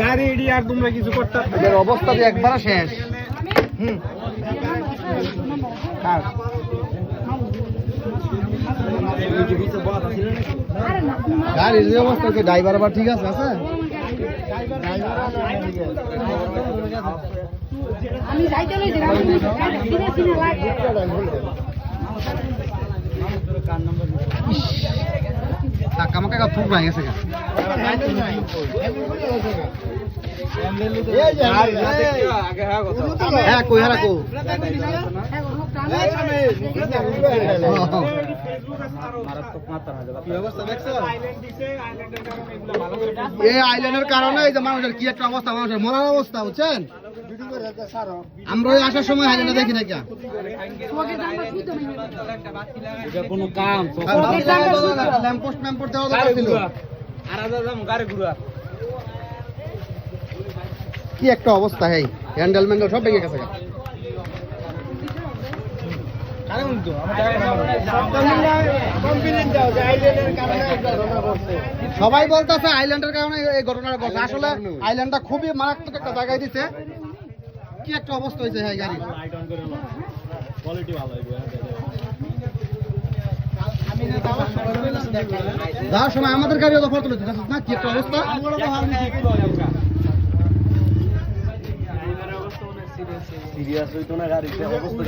গাড়ি এডি আর তোমরা কিছু করতে এদের অবস্থা যে একবারে শেষ। হুম। কার? গাড়ির যে অবস্থা হচ্ছে ড্রাইভার আবার ঠিক আছে আছে? আমি যাইতে লই দিলাম সিনে সিনে লাগে টাকা মাকা ভাঙে গেছে হ্যাঁ কই হারা কো? এই আইল্যান্ডের কারণে এই যে মানুষের কি একটা অবস্থা, মানুষের মরার অবস্থা, বুঝছেন? আমরা আসার সময় দেখি না কেন কোনো কাম ল্যাম্পোস্ট ম্যাম্পোস্ট দেওয়া দরকার ছিল। আর দাম গাড়ি ঘুরা। কি একটা অবস্থা হেই। হ্যান্ডেল ম্যান্ডেল সব ভেঙে গেছে। সবাই বলতেছে আইল্যান্ডের কারণে এই ঘটনাটা ঘটছে। আসলে আইল্যান্ডটা খুবই মারাত্মক একটা জায়গায় দিছে। কি একটা অবস্থা হয়েছে হ্যাঁ গাড়ি? কোয়ালিটি ভালো হইব যাওয়ার সময় আমাদের গাড়িও দফা তুলে না কি একটা অবস্থা। সিরিয়াস হইতো না গাড়িতে অবস্থা